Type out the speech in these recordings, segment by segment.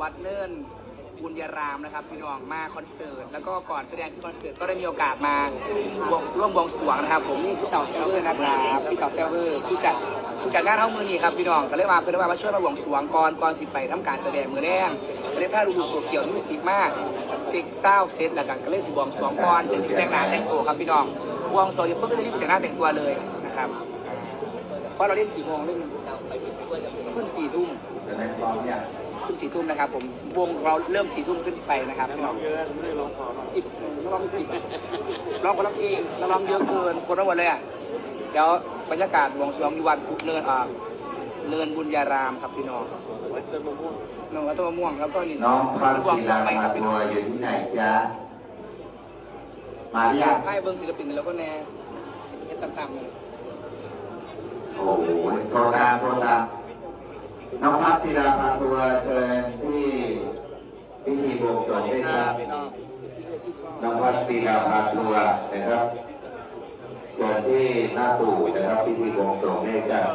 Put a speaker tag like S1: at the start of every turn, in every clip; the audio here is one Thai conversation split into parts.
S1: วัดเนินบุญยารามนะครับพี่น้องมาคอนเสิร์ต แล้วก็ก่อนแสดงที่คอนเสิร์ตก็ได้มีโอกาสมาร่วมบวงสรวงนะครับ ผมพี่เต่าเซลเวอร์นะครับพี่เต่าเซลเวอร์ผู้จัดผู้จัดงานเท่ามือนี่ครับพี่น้องก็เลยมาเพื่อว่ามาช่วยมาบวงสรวงก่อนก่อนสิไปทำการแสดงมือแรกก็เลยพาลูตัวเกี่ยวมิวสิกมากซิกเศร้าเซตแล้วกันก็เลยสิบวงสรวงก่อนจะสิแต่งหน้าแต่งตัวครับพี่น้องบวงสรวงเพิ่งก็จะรีบแต่งหน้าแต่งตัวเลยนะครับเพราะเราเล่นกี่โมงเล่นขึ้นสี่ทุ่ม
S2: จะได้ซ้อมเนี่ย
S1: ขึ้นสี่ทุ่มนะครับ ผมวงเราเริ่มสี่ทุ่มขึ้นไปนะครับพี่น้องสิบร้องสิบร้องคนละเพลงแล้วร้องเยอะเกินคนละหมดเลยอะเดี๋ยวบรรยากาศวงสรวงอยู่วันเนินอ่าเนินบุญญารามครับพี่น้องน้องวัดต้นมะม่วงแล้วก็นี่
S2: น้องพระ
S1: วง
S2: ศิ
S1: สรว
S2: ลาง
S1: ไปค
S2: พา
S1: รับพี่
S2: ทั
S1: น้
S2: ว
S1: อง
S2: ร์อยู่ที่ไหนจ๊ะมาหรือยัง
S1: ให้เบิ้งศิลปินแล้วก็แน่เฮ็ดตามๆเลย
S2: โอ้โหโทรตามโทรตาม น้องพักศิลาพาทัวร์เชิญที่พิธีบวงสรวงด้วยครับ
S1: พี่น้องชื่อชื่อช่อง
S2: น้องพักศิลาพาทัวร์นะครับเชิญที่หน้าตู่นะครับพิธีบวงสรวงด้วยครับ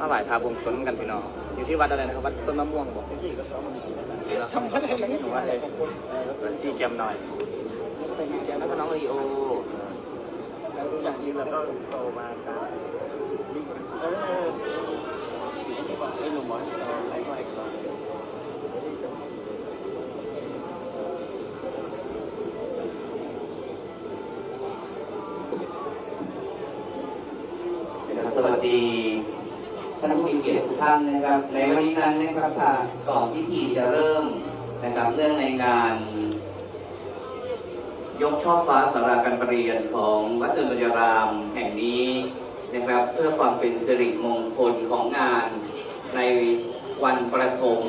S1: ถวายพาบวงสรวงกันพี่น้องอยู่ที่วัดอะไรนะครับวัดต้นมะม่วงบอกทำอะไรกันหนูว่าอะไร
S3: ซีเกมหน่อย
S1: ไปงานเดียวแล้วก็น้องลีโอแล้วก็อย่างนี้
S3: แล้
S1: แล้วว
S3: ก็โตมาครับเออที่บอกไอ้หนุ่มบอกให้เราไล่ไล่กับเรา
S4: สวัสดีท่านผู้มีเกียรติทุกท่านนะครับ ในวันนี้นั้นนะครับค่ะก่อนพิธีจะเริ่มนะครับเรื่องในงาน ยกช่อฟ้าสาราการประเรียนของวัดเดินบรรยารามแห่งนี้นะครับ เพื่อความเป็นสิริมงคลของงานในวันประถม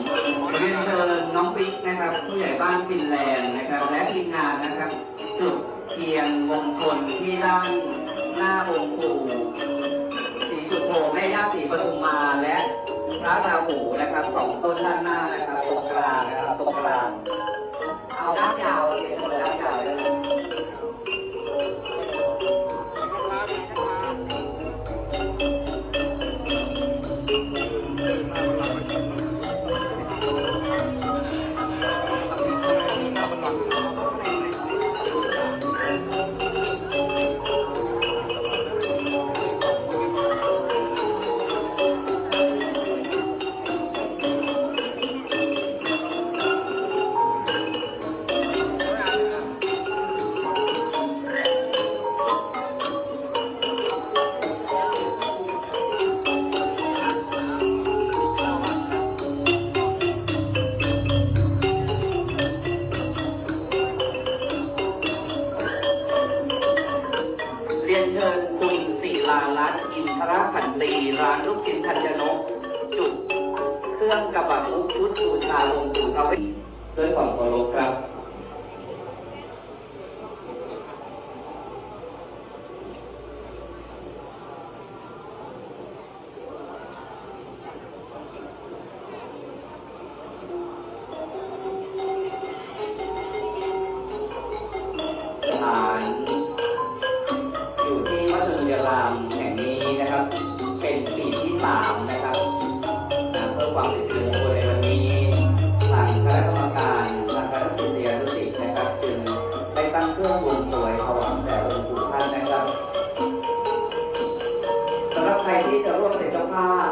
S4: เรียนเชิญน้องปิ๊กนะครับ ผู้ใหญ่บ้านฟินแลนด์นะครับ และทีมงานนะครับ จุดเทียนมงคลที่ด้านหน้าองค์ปู่สีสุโธแม่ย่าศรีปทุมมาและพระราหูนะครับสองต้นด้านหน้านะครับ รียนเชิญคุณศิลารัตน์อินทรพันตีร้านลูกชิ้นทันยนกจุดเครื่องกระบะมุกชุดบูชาลงปู่ทวีด้วยความเคารพครับ รื่องบวงสรวยถวายแด่องค์ปู่ท่านนะครับสำหรับใครที่จะร่วมเป็นเจ้าภาพ